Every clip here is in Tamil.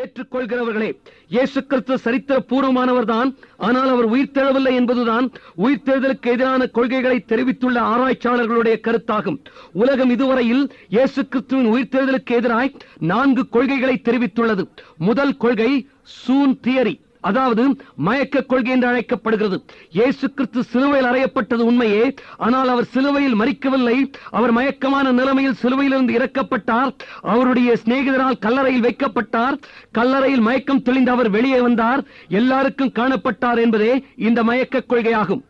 ஏற்றுக்கொள்கிறவர்களே இயேசு கிறிஸ்து சரித்திர பூர்வமானவர்தான் ஆனால் அவர் உயிர்த்தெழவில்லை என்பதுதான் உயிர்த்தெழுதலுக்கு எதிரான கொள்கைகளை தெரிவித்துள்ள ஆராய்ச்சியாளர்களுடைய கருத்தாகும். உலகம் இதுவரையில் இயேசு கிறிஸ்துவின் உயிர்த்தெழுதலுக்கு எதிராய் நான்கு கொள்கைகளை தெரிவித்துள்ளது. முதல் கொள்கை சூன் தியரி. அதாவது மயக்க கொள்கை என்று அழைக்கப்படுகிறது. இயேசு கிறிஸ்து சிலுவையில் அறையப்பட்டது உண்மையே. ஆனால் அவர் சிலுவையில் மறிக்கவில்லை அவர் மயக்கமான நிலைமையில் சிலுவையிலிருந்து இறக்கப்பட்டார். அவருடைய சிநேகிதரால் கல்லறையில் வைக்கப்பட்டார். கல்லறையில் மயக்கம் தெளிந்து அவர் வெளியே வந்தார். எல்லாருக்கும் காணப்பட்டார் என்பதே இந்த மயக்க கொள்கையாகும்.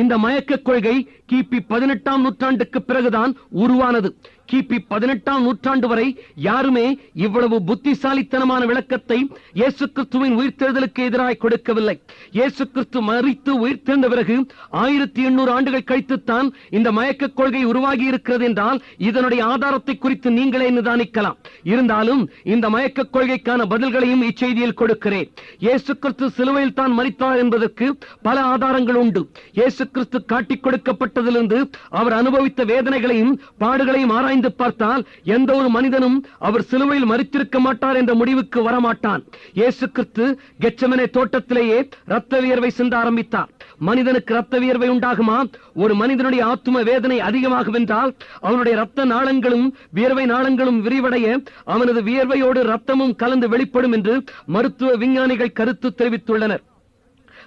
இந்த மயக்க கொள்கை கிபி பதினெட்டாம் நூற்றாண்டுக்கு பிறகுதான் உருவானது. கிபி பதினெட்டாம் நூற்றாண்டு வரை யாருமே இவ்வளவு புத்திசாலித்தனமான விளக்கத்தை இயேசு கிறிஸ்துவின் உயிர்த்தெழுதலுக்கு எதிராக கொடுக்கவில்லை. இயேசு கிறிஸ்து மறித்து உயிர்த்தெழுந்த பிறகு ஆயிரத்தி எண்ணூறு ஆண்டுகள் கழித்துத்தான் இந்த மயக்க கொள்கை உருவாகி இருக்கிறது என்றால் இதனுடைய ஆதாரத்தை குறித்து நீங்களே நிதானிக்கலாம் இருந்தாலும் இந்த மயக்க கொள்கைக்கான பதில்களையும் இச்செய்தியில் கொடுக்கிறேன். இயேசு கிறிஸ்து சிலுவையில் தான் மறித்தார் என்பதற்கு பல ஆதாரங்கள் உண்டு. இயேசு கிறிஸ்து காட்டிக் கொடுக்கப்பட்டதிலிருந்து அவர் அனுபவித்த வேதனைகளையும் பாடுகளையும் ஆராய்ந்து பார்த்தால் எந்த ஒரு மனிதனும் அவர் சிலுவையில் மறித்திருக்க மாட்டார் என்ற முடிவுக்கு வரமாட்டான். இயேசு கிறிஸ்து கெச்சமனை தோட்டத்திலேயே ரத்த வியர்வை சிந்த ஆரம்பித்தார். மனிதனுக்கு ரத்த வியர்வை உண்டாகுமா? ஒரு மனிதனுடைய ஆத்தும வேதனை அதிகமாகும் என்றால் அவனுடைய ரத்த நாளங்களும் வியர்வை நாளங்களும் விரிவடைய அவனது வியர்வையோடு ரத்தமும் கலந்து வெளிப்படும் என்று மருத்துவ விஞ்ஞானிகள் கருத்து தெரிவித்துள்ளனர்.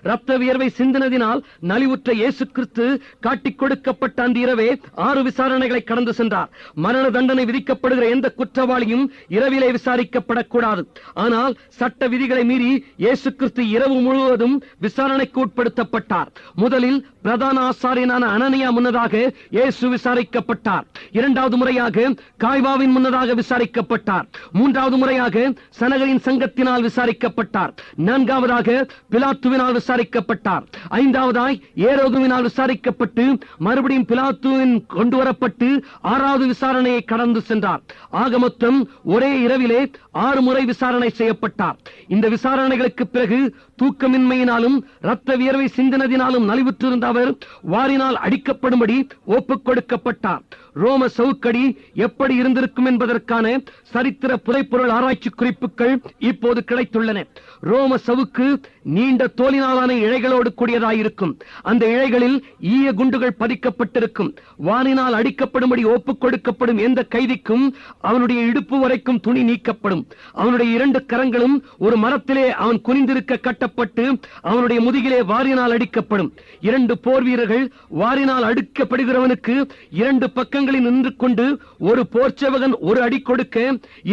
ரத்த வியர்வை சிந்தினதினால் நலிவுற்ற இயேசு கிறிஸ்து காட்டிக் கொடுக்கப்பட்ட அந்த இரவே ஆறு விசாரணைகளை கடந்து சென்றார். மரண தண்டனை விதிக்கப்படுகிற எந்த குற்றவாளியும் இரவிலே விசாரிக்கப்படக்கூடாது. ஆனால் சட்ட விதிகளை மீறி இயேசு கிறிஸ்து இரவு முழுவதும் விசாரணைக்கு உட்படுத்தப்பட்டார். முதலில் பிரதான ஆசாரியனான அனனியா முன்னதாக இயேசு விசாரிக்கப்பட்டார். இரண்டாவது முறையாக காய்வாவின் முன்னதாக விசாரிக்கப்பட்டார். மூன்றாவது முறையாக சனகரின் சங்கத்தினால் விசாரிக்கப்பட்டார். நான்காவதாக பிலாத்துவினால் விசாரிக்கப்பட்டார். ஐந்தாவதாய் ஏரோகுவினால் விசாரிக்கப்பட்டு மறுபடியும் பிலாத்துவின் கொண்டு வரப்பட்டு ஆறாவது விசாரணையை கடந்து சென்றார். ஆக மொத்தம் ஒரே இரவிலே ஆறு முறை விசாரணை செய்யப்பட்டார். இந்த விசாரணைகளுக்கு பிறகு தூக்கமின்மையினாலும் ரத்த வியர்வை சிந்தினதினாலும் நலிவுற்றிருந்த அவர் வாரினால் அடிக்கப்படும்படி ஒப்புக் கொடுக்கப்பட்டார். ரோம சவுக்கடி எப்படி இருந்திருக்கும் என்பதற்கான சரித்திர புதைப்பொருள் ஆராய்ச்சி குறிப்புகள் இப்போது கிடைத்துள்ளன. ரோம சவுக்கு நீண்ட தோலினாலான இழைகளோடு கூடியதாயிருக்கும். அந்த இழைகளில் ஈய குண்டுகள் பதிக்கப்பட்டிருக்கும். வானினால் அடிக்கப்படும்படி ஒப்புக் கொடுக்கப்படும் எந்த கைதிக்கும் அவனுடைய இடுப்பு வரைக்கும் துணி நீக்கப்படும். அவனுடைய இரண்டு கரங்களும் ஒரு மரத்திலே அவன் குனிந்திருக்க கட்டப்பட்டு அவனுடைய முதுகிலே வாரினால் அடிக்கப்படும். இரண்டு போர் வீரர்கள் வாரினால் அடுக்கப்படுகிறவனுக்கு இரண்டு பக்கங்கள் பக்கங்களில் நின்று கொண்டு ஒரு போர் சேவகன் ஒரு அடி கொடுக்க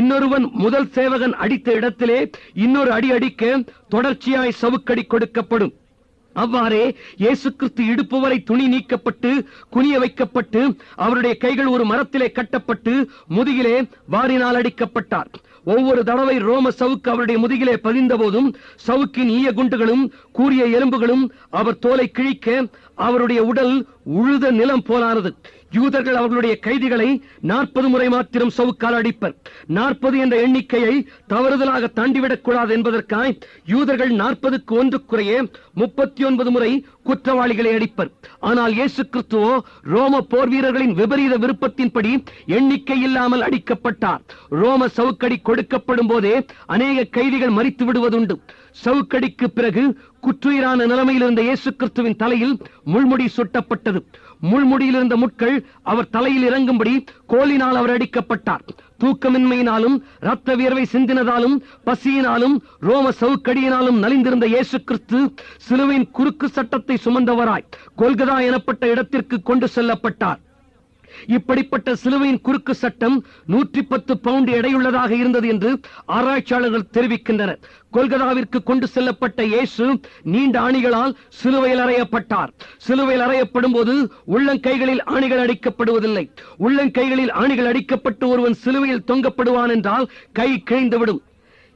இன்னொருவன் முதல் சேவகன் அடித்த இடத்திலே இன்னொரு அடி அடிக்க தொடர்ச்சியாய் சவுக்கடி கொடுக்கப்படும். அவ்வாறே இயேசு கிறிஸ்து இடுப்பு வரை துணி நீக்கப்பட்டு குனிய வைக்கப்பட்டு அவருடைய கைகள் ஒரு மரத்திலே கட்டப்பட்டு முதுகிலே வாரினால் அடிக்கப்பட்டார். ஒவ்வொரு தடவை ரோம சவுக்கு அவருடைய முதுகிலே பதிந்த போதும் சவுக்கின் ஈய குண்டுகளும் கூறிய எலும்புகளும் அவர் தோலை கிழிக்க அவருடைய உடல் உழுத நிலம் போலானது. யூதர்கள் அவர்களுடைய கைதிகளை நாற்பது முறை மாத்திரம் சவுக்கால் அடிப்பர். நாற்பது என்ற எண்ணிக்கையை தவறுதலாக தாண்டிவிடக் கூடாது என்பதற்காய் யூதர்கள் நாற்பதுக்கு ஒன்று குறைய முப்பத்தி ஒன்பது முறை குற்றவாளிகளை அடிப்பர். ஆனால் இயேசு கிறிஸ்துவோ ரோம போர் வீரர்களின் விபரீத விருப்பத்தின்படி எண்ணிக்கை இல்லாமல் அடிக்கப்பட்டார். ரோம சவுக்கடி கொடுக்கப்படும் போதே அநேக கைதிகள் மறித்து விடுவதுண்டு. சவுக்கடிக்கு பிறகு குற்றுயிரான நிலைமையில் இருந்த இயேசு கிறிஸ்துவின் தலையில் முள்முடி சுட்டப்பட்டது. முள்முடியில் இருந்த முட்கள் அவர் தலையில் இறங்கும்படி கோலினால் அவர் அடிக்கப்பட்டார். தூக்கமின்மையினாலும் ரத்த வியர்வை சிந்தினதாலும் பசியினாலும் ரோம சவுக்கடியினாலும் நலிந்திருந்த இயேசு கிறிஸ்து சிலுவையின் குறுக்கு சட்டத்தை சுமந்தவராய் கொல்கதா எனப்பட்ட இடத்திற்கு கொண்டு செல்லப்பட்டார். இப்படிப்பட்ட சிலுவையின் குறுக்கு சட்டம் நூற்றி பத்து பவுண்ட் எடையுள்ளதாக இருந்தது என்று ஆராய்ச்சியாளர்கள் தெரிவிக்கின்றனர். கொல்கதாவிற்கு கொண்டு செல்லப்பட்ட இயேசு நீண்ட ஆணிகளால் சிலுவையில் அறையப்பட்டார். சிலுவையில் அறையப்படும் போது உள்ளங்கைகளில் ஆணிகள் அடிக்கப்படுவதில்லை. உள்ளங்கைகளில் ஆணிகள் அடிக்கப்பட்டு ஒருவன் சிலுவையில் தொங்கப்படுவான் என்றால் கை கிழிந்துவிடும்.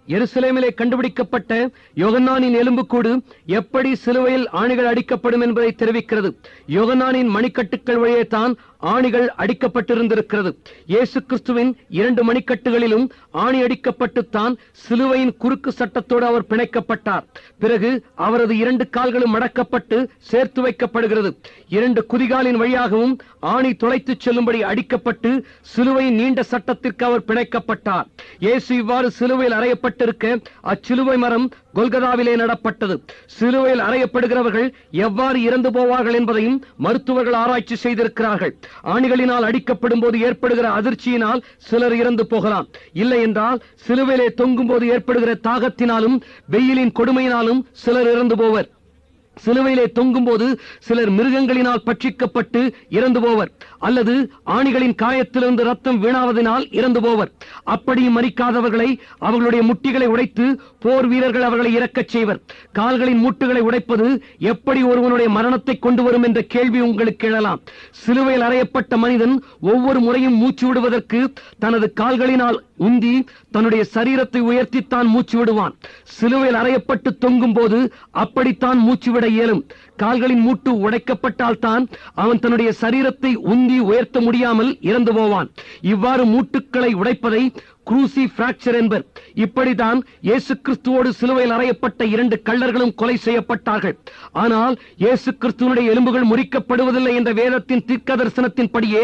எருசலேமிலே கண்டுபிடிக்கப்பட்ட யோகன்னானின் எலும்புக்கூடு எப்படி சிலுவையில் ஆணிகள் அடிக்கப்படும் என்பதை தெரிவிக்கிறது. யோகன்னானின் மணிக்கட்டுக்கள் வழியே தான் ஆணிகள் அடிக்கப்பட்டிருந்திருக்கிறது. இயேசு கிறிஸ்துவின் இரண்டு மணிக்கட்டுகளிலும் ஆணி அடிக்கப்பட்டுத்தான் சிலுவையின் குறுக்கு சட்டத்தோடு அவர் பிணைக்கப்பட்டார். பிறகு அவரது இரண்டு கால்களும் மடக்கப்பட்டு சேர்த்து வைக்கப்படுகிறது. இரண்டு குதிகாலின் வழியாகவும் ஆணி தொலைத்துச் செல்லும்படி அடிக்கப்பட்டு சிலுவையின் நீண்ட சட்டத்திற்கு அவர் பிணைக்கப்பட்டார். இயேசு இவ்வாறு சிலுவையில் அறையப்பட்டிருக்க அச்சிலுவை மரம் கொல்கதாவிலே நடப்பட்டது. சிலுவையில் அறையப்படுகிறவர்கள் எவ்வாறு இறந்து போவார்கள் என்பதையும் மருத்துவர்கள் ஆராய்ச்சி செய்திருக்கிறார்கள். ஆணிகளினால் அடிக்கப்படும் போது ஏற்படுகிற அதிர்ச்சியினால் சிலர் இறந்து போகலாம். இல்லை என்றால் சிலுவையிலே தொங்கும் போது ஏற்படுகிற தாகத்தினாலும் வெயிலின் கொடுமையினாலும் சிலர் இறந்து போவர். சிலுவையிலே தொங்கும் போது சிலர் மிருகங்களினால் பட்சிக்கப்பட்டு இறந்து போவர் அல்லது ஆணிகளின் காயத்திலிருந்து ரத்தம் வீணாவதனால் இறந்து போவர் அப்படி மறிக்காதவர்களை அவர்களுடைய முட்டிகளை உடைத்து போர் வீரர்கள் அவர்களை இறக்கச் செய்வர். கால்களின் மூட்டுகளை உடைப்பது எப்படி ஒருவனுடைய மரணத்தை கொண்டு வரும் என்ற கேள்வி உங்களுக்கு எழலாம். சிலுவையில் அறையப்பட்ட மனிதன் ஒவ்வொரு முறையும் மூச்சு விடுவதற்கு தனது கால்களினால் உந்தி தன்னுடைய சரீரத்தை உயர்த்தித்தான் மூச்சு விடுவான். சிலுவையில் அறையப்பட்டு தொங்கும் போது அப்படித்தான் மூச்சு விட இயலும். கால்களின் மூட்டு உடைக்கப்பட்டால் தான் அவன் தன்னுடைய சரீரத்தை உந்தி உயர்த்த முடியாமல் இறந்து போவான். இவ்வாறு மூட்டுக்களை உடைப்பதை குரூசி பிராக்சர் என்பர். இப்படிதான் இயேசு கிறிஸ்துவோடு சிலுவையில் அறையப்பட்ட இரண்டு கள்ளர்களும் கொலை செய்யப்பட்டார்கள். ஆனால் இயேசு கிறிஸ்துவனுடைய எலும்புகள் முறிக்கப்படுவதில்லை என்ற வேதத்தின் தீர்க்க தரிசனத்தின் படியே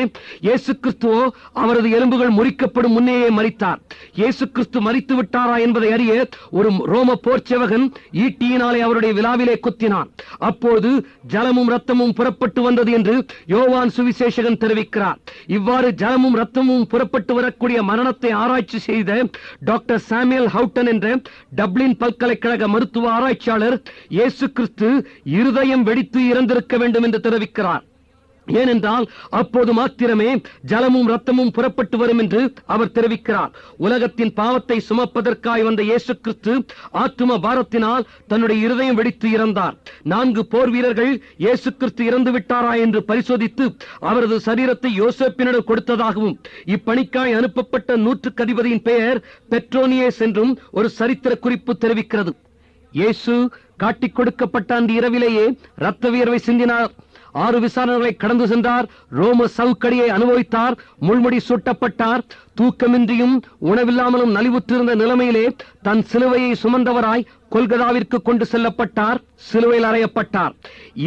இயேசு கிறிஸ்துவோ அவரது எலும்புகள் முறிக்கப்படும் முன்னேயே மறித்தார் இயேசு கிறிஸ்து மறித்து விட்டாரா என்பதை அறிய ஒரு ரோம போர்ச்செவகன் ஈட்டியினாலே அவருடைய விழாவிலே குத்தினான். அப்போது ஜலமும் ரத்தமும் புறப்பட்டு வந்தது என்று யோவான் சுவிசேஷகன் தெரிவிக்கிறார். இவ்வாறு ஜலமும் ரத்தமும் புறப்பட்டு வரக்கூடிய மரணத்தை ஆராய்ச்சி செய்த டாக்டர் சாமியல் ஹவுட்டன் என்ற டப்ளின் பல்கலைக்கழக மருத்துவ ஆராய்ச்சியாளர் இயேசு கிறிஸ்து இருதயம் வெடித்து இறந்திருக்க வேண்டும் என்று தெரிவிக்கிறார். ஏனென்றால் அப்போது மாத்திரமே ஜலமும் ரத்தமும் புறப்பட்டு வரும் என்று அவர் தெரிவிக்கிறார். உலகத்தின் பாவத்தை சுமப்பதற்காய் வந்த இயேசு கிறிஸ்து ஆத்தும பாரத்தினால் தன்னுடைய இருதயம் வெடித்து இறந்தார். நான்கு போர் வீரர்கள் இயேசு கிறிஸ்து இறந்து விட்டாரா என்று பரிசோதித்து அவரது சரீரத்தை யோசப்பினிடம் கொடுத்ததாகவும் இப்பணிக்காய் அனுப்பப்பட்ட நூற்றுக்கு அதிபதியின் பெயர் பெட்ரோனியஸ் என்றும் ஒரு சரித்திர குறிப்பு தெரிவிக்கிறது. இயேசு காட்டிக் கொடுக்கப்பட்ட அந்த இரவிலேயே ரத்த வியர்வை சிந்தினார். ஆறு விசாரணைகளை கடந்து சென்றார். ரோம சவுக்கடியை அனுபவித்தார். முள்முடி சுட்டப்பட்டார். தூக்கமின்றியும் உணவில்லாமலும் நலிவுற்றிருந்த நிலைமையிலே தன் சிலுவையை சுமந்தவராய் கொல்கதாவிற்கு கொண்டு செல்லப்பட்டார் சிலுவையில் அறையப்பட்டார்.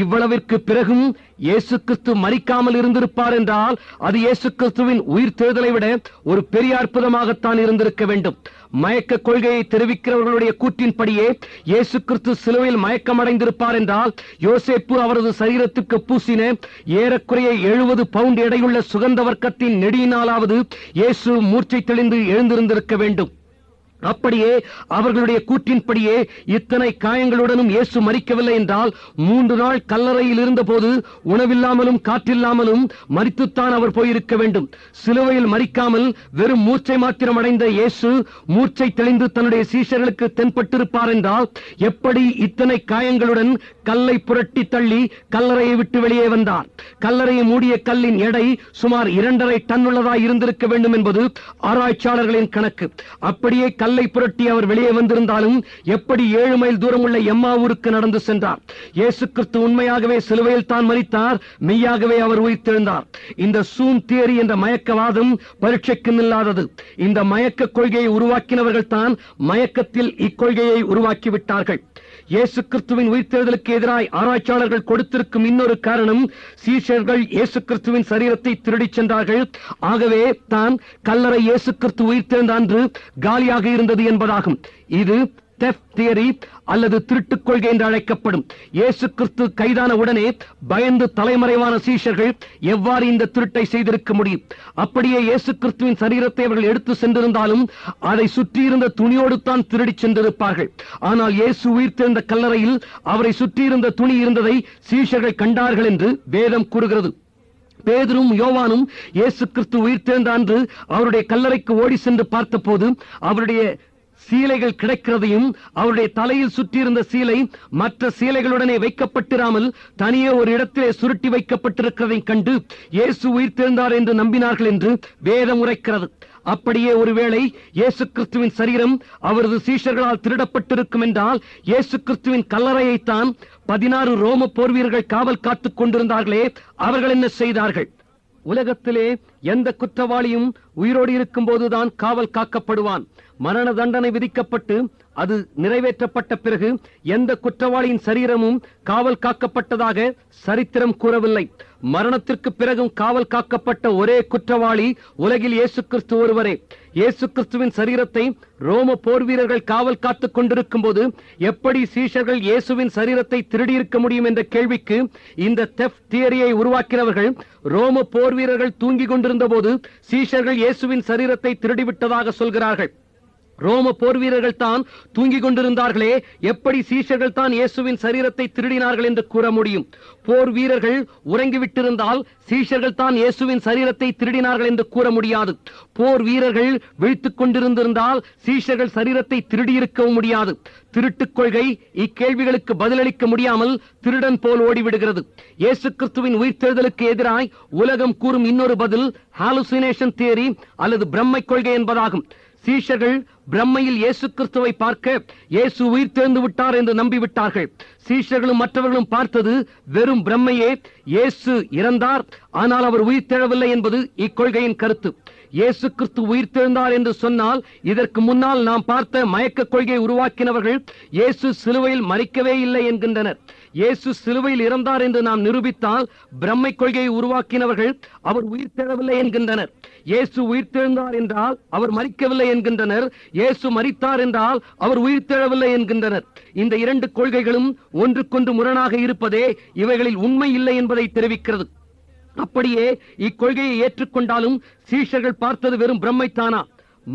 இவ்வளவிற்கு பிறகும் இயேசு கிறிஸ்து மறிக்காமல் இருந்திருப்பார் என்றால் அது இயேசு கிறிஸ்துவின் உயிர் தேர்தலை விட ஒரு பெரிய அற்புதமாகத்தான் இருந்திருக்க வேண்டும். மயக்க கொள்கையை தெரிவிக்கிறவர்களுடைய கூற்றின்படியே இயேசு கிறிஸ்து சிலுவையில் மயக்கமடைந்திருப்பார் என்றால் யோசேப்பு அவரது சரீரத்துக்கு பூசின ஏறக்குறைய எழுபது பவுண்ட் எடையுள்ள சுகந்த வர்க்கத்தின் நெடியினாலாவது இயேசு மூர்ச்சை தெளிந்து எழுந்திருந்திருக்க வேண்டும். அப்படியே அவர்களுடைய கூற்றின்படியே இத்தனை காயங்களுடனும் இயேசு மறிக்கவில்லை என்றால் மூன்று நாள் கல்லறையில் இருந்தபோது உணவில்லாமலும் காற்றில்லாமலும் மறித்துத்தான் அவர் போயிருக்க வேண்டும். சிலுவையில் மறிக்காமல் வெறும் மூர்ச்சை மாத்திரம் அடைந்த இயேசு மூர்ச்சை தெளிந்து தன்னுடைய சீஷர்களுக்கு தென்பட்டிருப்பார் என்றால் எப்படி இத்தனை காயங்களுடன் கல்லை புரட்டி தள்ளி கல்லறையை விட்டு வெளியே வந்தார்? கல்லறையை மூடிய கல்லின் எடை சுமார் இரண்டரை டன் உள்ளதாய் இருந்திருக்க வேண்டும் என்பது ஆராய்ச்சியாளர்களின் கணக்கு. அப்படியே கல்லை புரட்டி அவர் வெளியே வந்திருந்தாலும் எப்படி ஏழு மைல் தூரம் உள்ள எம்மாவூருக்கு நடந்து சென்றார்? இயேசு கிறிஸ்து உண்மையாகவே சிலுவையில் தான் மறித்தார் மெய்யாகவே அவர் உயிர்த்தெழுந்தார். இந்த சூன் தியரி என்ற மயக்கவாதம் பரீட்சைக்கு நில்லாதது இந்த மயக்க கொள்கையை உருவாக்கினவர்கள் தான் மயக்கத்தில் இக்கொள்கையை உருவாக்கி விட்டார்கள் இயேசு கிறிஸ்துவின் உயிர்த்தெழுதலுக்கு எதிராய் ஆராய்ச்சியாளர்கள் கொடுத்திருக்கும் இன்னொரு காரணம் சீஷர்கள் இயேசு கிறிஸ்துவின் சரீரத்தை திருடிச் சென்றார்கள். ஆகவே தான் கல்லறை இயேசு கிறிஸ்து உயிர்த்தெழுந்த அன்று காலியாக இருந்தது என்பதாகும். இது தியரி அல்லது திருட்டுக் கொள்கை என்று அழைக்கப்படும். இயேசு கிறிஸ்து கைதான உடனே பயந்து தலைமறைவான சீஷர்கள் எவ்வாறு இந்த திருட்டை செய்திருக்க முடியும்? அப்படியே இயேசு கிறிஸ்துவின் சரீரத்தை அவர்கள் எடுத்து சென்றிருந்தாலும் அதை சுற்றியிருந்த துணியோடு தான் திருடிச் சென்றிருப்பார்கள். ஆனால் இயேசு உயிர்த்திருந்த கல்லறையில் அவரை சுற்றியிருந்த துணி இருந்ததை சீஷர்கள் கண்டார்கள் என்று வேதம் கூறுகிறது. பேதரும் யோவானும் இயேசு கிறிஸ்து உயிர்த்தெழுந்த அன்று அவருடைய கல்லறைக்கு ஓடி சென்று பார்த்தபோது அவருடைய சீலைகள் கிடைக்கிறதையும் அவருடைய தலையில் சுற்றியிருந்த சீலை மற்ற சீலைகளுடனே வைக்கப்பட்டிராமல் தனியே ஒரு இடத்திலே சுருட்டி வைக்கப்பட்டிருக்கிறதையும் கண்டு இயேசு உயிர்த்தெழுந்தார் என்று நம்பினார்கள் என்று வேதம் உரைக்கிறது. அப்படியே ஒருவேளை இயேசு கிறிஸ்துவின் சரீரம் அவரது சீஷர்களால் திருடப்பட்டிருக்கும் என்றால் இயேசு கிறிஸ்துவின் கல்லறையைத்தான் பதினாறு ரோம போர் வீரர்கள் காவல் காத்துக் கொண்டிருந்தார்களே அவர்கள் என்ன செய்தார்கள்? உலகத்திலே எந்த குற்றவாளியும் உயிரோடு இருக்கும்போதுதான் காவல் காக்கப்படுவான். மரண தண்டனை விதிக்கப்பட்டு அது நிறைவேற்றப்பட்ட பிறகு எந்த குற்றவாளியின் சரீரமும் காவல் காக்கப்பட்டதாக சரித்திரம் கூறவில்லை. மரணத்திற்கு பிறகும் காவல் காக்கப்பட்ட ஒரே குற்றவாளி உலகில் இயேசு கிறிஸ்து ஒருவரே. இயேசு கிறிஸ்துவின் சரீரத்தை ரோம போர் வீரர்கள் காவல் காத்துக் கொண்டிருக்கும் போது எப்படி சீஷர்கள் இயேசுவின் சரீரத்தை திருடியிருக்க முடியும் என்ற கேள்விக்கு இந்த தெஃப்ட் தியரியை உருவாக்கினவர்கள் ரோம போர் வீரர்கள் தூங்கிக் கொண்டிருந்த போது சீஷர்கள் இயேசுவின் சரீரத்தை திருடிவிட்டதாக சொல்கிறார்கள். ரோம போர் வீரர்கள் தான் தூங்கிக் கொண்டிருந்தார்களே. எப்படி சீஷர்கள் தான் இயேசுவின் சரீரத்தை திருடினார்கள் என்று கூற முடியும்? போர் வீரர்கள் உறங்கிவிட்டிருந்தால் சீஷர்கள் தான் இயேசுவின் சரீரத்தை திருடினார்கள் என்று கூற முடியாது. போர் வீரர்கள் விழித்துக் கொண்டிருந்திருந்தால் சீஷர்கள் சரீரத்தை திருடியிருக்கவும் முடியாது. திருட்டுக் கொள்கை இக்கேள்விகளுக்கு பதிலளிக்க முடியாமல் திருடன் போல் ஓடிவிடுகிறது. இயேசு கிறிஸ்துவின் உயிர்த்தெழுதலுக்கு எதிராய் உலகம் கூறும் இன்னொரு பதில் ஹாலுசினேஷன் தியரி அல்லது பிரம்மை கொள்கை என்பதாகும். சீஷர்கள் பிரம்மையில் இயேசு கிறிஸ்துவை பார்க்க இயேசு உயிர் தேர்ந்து விட்டார் என்று நம்பிவிட்டார்கள். சீஷர்களும் மற்றவர்களும் பார்த்தது வெறும் பிரம்மையே இயேசு இறந்தார் ஆனால் அவர் உயிர் தேழவில்லை என்பது இக்கொள்கையின் கருத்து. இயேசு கிறிஸ்து உயிர் தெழுந்தார் என்று சொன்னால் இதற்கு முன்னால் நாம் பார்த்த மயக்க கொள்கையை உருவாக்கினவர்கள் இயேசு சிலுவையில் மறிக்கவே இல்லை என்கின்றனர். இயேசு சிலுவையில் இறந்தார் என்று நாம் நிரூபித்தால் பிரம்மை கொள்கையை உருவாக்கினவர்கள் அவர் உயிர் தெழவில்லை என்கின்றனர். இயேசு உயிர் தெழுந்தார் என்றால் அவர் மறிக்கவில்லை என்கின்றனர். இயேசு மறித்தார் என்றால் அவர் உயிர் தெழவில்லை என்கின்றனர். இந்த இரண்டு கொள்கைகளும் ஒன்றுக்கொன்று முரணாக இருப்பதே இவைகளில் உண்மை இல்லை என்பதை தெரிவிக்கிறது. அப்படியே இக்கொள்கையை ஏற்றுக்கொண்டாலும் சீஷர்கள் பார்த்தது வெறும் பிரம்மைத்தானா?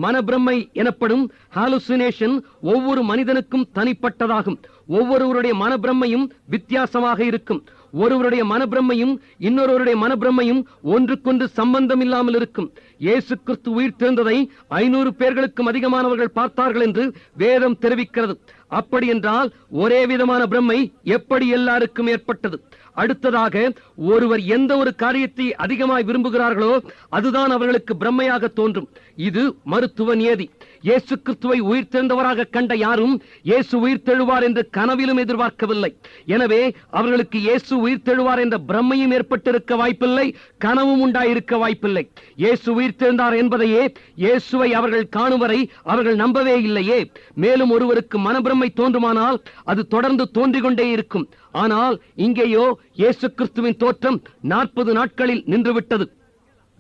மனப்பிரமை எனப்படும் ஹாலுசினேஷன் ஒவ்வொரு மனிதனுக்கும் தனிப்பட்டதாகும். ஒவ்வொருவருடைய மனப்பிரமையும் வித்தியாசமாக இருக்கும். ஒருவருடைய மனப்பிரமையும் இன்னொருவருடைய மனப்பிரமையும் ஒன்றுக்கொன்று சம்பந்தம் இல்லாமல் இருக்கும். இயேசு கிறிஸ்து உயிர் திறந்ததை ஐநூறு பேர்களுக்கும் அதிகமானவர்கள் பார்த்தார்கள் என்று வேதம் தெரிவிக்கிறது. அப்படி என்றால் ஒரே விதமான பிரம்மை எப்படி எல்லாருக்கும் ஏற்பட்டது? அடுத்ததாக ஒருவர் எந்த ஒரு காரியத்தை அதிகமாய் விரும்புகிறார்களோ அதுதான் அவர்களுக்கு பிரம்மையாக தோன்றும். இது மருத்துவ நியதி. இயேசு கிறிஸ்துவை உயிர்த்தெழுந்தவராக கண்ட யாரும் இயேசு உயிர்த்தெழுவார் என்று கனவிலும் எதிர்பார்க்கவில்லை. எனவே அவர்களுக்கு இயேசு உயிர்த்தெழுவார் என்ற பிரம்மையும் ஏற்பட்டிருக்க வாய்ப்பில்லை கனவும் உண்டாயிருக்க வாய்ப்பில்லை. இயேசு உயிர்த்தெழுந்தார் என்பதையே இயேசுவை அவர்கள் காணும் வரை அவர்கள் நம்பவே இல்லையே. மேலும் ஒருவருக்கு மனப்பிரமை தோன்றுமானால் அது தொடர்ந்து தோன்றிக் கொண்டே இருக்கும். ஆனால் இங்கேயோ இயேசு கிறிஸ்துவின் தோற்றம் நாற்பது நாட்களில் நின்றுவிட்டது.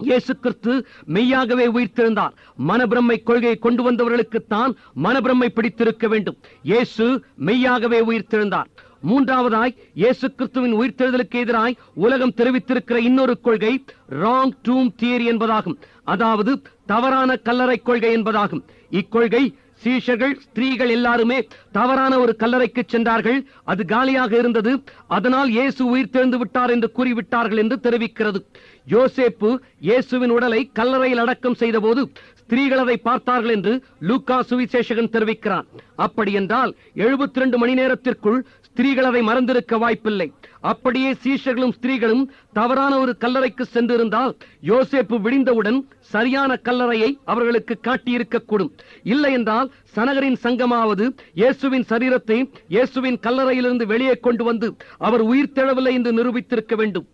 இயேசு கிறிஸ்து மெய்யாகவே உயிர்த்திருந்தார் மனப்பிரம்மை கொள்கையை கொண்டு வந்தவர்களுக்குத்தான் மனப்பிரம்மை பிடித்திருக்க வேண்டும். இயேசு மெய்யாகவே உயிர்த்திருந்தார் மூன்றாவதாய் இயேசு கிறிஸ்துவின் உயிர்த்தெழுதலுக்கு எதிராய் உலகம் தெரிவித்திருக்கிற இன்னொரு கொள்கை ராங் டூம் தியரி என்பதாகும். அதாவது தவறான கல்லறை கொள்கை என்பதாகும். இக்கொள்கை சீஷர்கள் ஸ்திரீகள் எல்லாருமே தவறான ஒரு கல்லறைக்கு சென்றார்கள். அது காலியாக இருந்தது. அதனால் இயேசு உயிர் தெழுந்து விட்டார் என்று கூறிவிட்டார்கள் என்று தெரிவிக்கிறது. யோசேப்பு இயேசுவின் உடலை கல்லறையில் அடக்கம் செய்தபோது ஸ்திரீகள் அதை பார்த்தார்கள் என்று லூக்கா சுவிசேஷகன் தெரிவிக்கிறான். அப்படி என்றால் எழுபத்தி ரெண்டு மணி நேரத்திற்குள் ஸ்திரீகள் அதை மறந்திருக்க வாய்ப்பில்லை. அப்படியே சீஷர்களும் ஸ்திரீகளும் தவறான ஒரு கல்லறைக்கு சென்றிருந்தால் யோசேப்பு விடிந்தவுடன் சரியான கல்லறையை அவர்களுக்கு காட்டியிருக்கக்கூடும். இல்லை என்றால் சனகரின் சங்கமாவது இயேசுவின் சரீரத்தை இயேசுவின் கல்லறையிலிருந்து வெளியே கொண்டு வந்து அவர் உயிர் தெழவில்லை என்று நிரூபித்திருக்க வேண்டும்.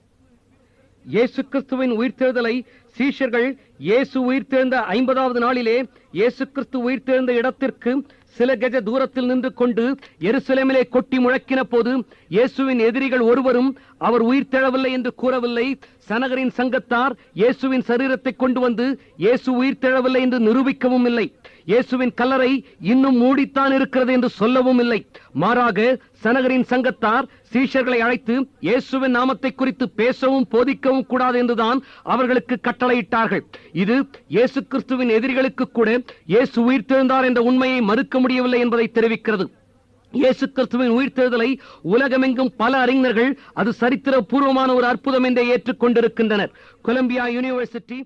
இயேசு கிறிஸ்துவின் உயிர்த்தெழுதலை சீஷர்கள் இயேசு உயிர்த்தெழுந்த ஐம்பதாவது நாளிலே இயேசு கிறிஸ்து உயிர்த்தெழுந்த இடத்திற்கு சில கஜ தூரத்தில் நின்று கொண்டு எருசலேமிலே கொட்டி முழக்கின போது இயேசுவின் எதிரிகள் ஒருவரும் அவர் உயிர் தெழவில்லை என்று கூறவில்லை. சனகரின் சங்கத்தார் இயேசுவின் சரீரத்தை கொண்டு வந்து இயேசு உயிர் தெழவில்லை என்று நிரூபிக்கவும் இல்லை. இயேசுவின் கல்லறை இன்னும் மூடித்தான் இருக்கிறது என்று சொல்லவும் இல்லை. மாறாக சனகரின் சங்கத்தார் சீஷர்களை அழைத்து இயேசுவின் நாமத்தை குறித்து பேசவும் போதிக்கவும் கூடாது என்றுதான் அவர்களுக்கு கட்டளையிட்டார்கள். இது இயேசு கிறிஸ்துவின் எதிரிகளுக்கு கூட இயேசு உயிர்த்தெழுந்தார் என்ற உண்மையை மறுக்க முடியவில்லை என்பதை தெரிவிக்கிறது. இயேசு கிறிஸ்துவின் உயிர்த்தெழுதலை உலகமெங்கும் பல அறிஞர்கள் அது சரித்திர பூர்வமான ஒரு அற்புதம் என்றே ஏற்றுக்கொண்டிருக்கின்றனர். Colombia university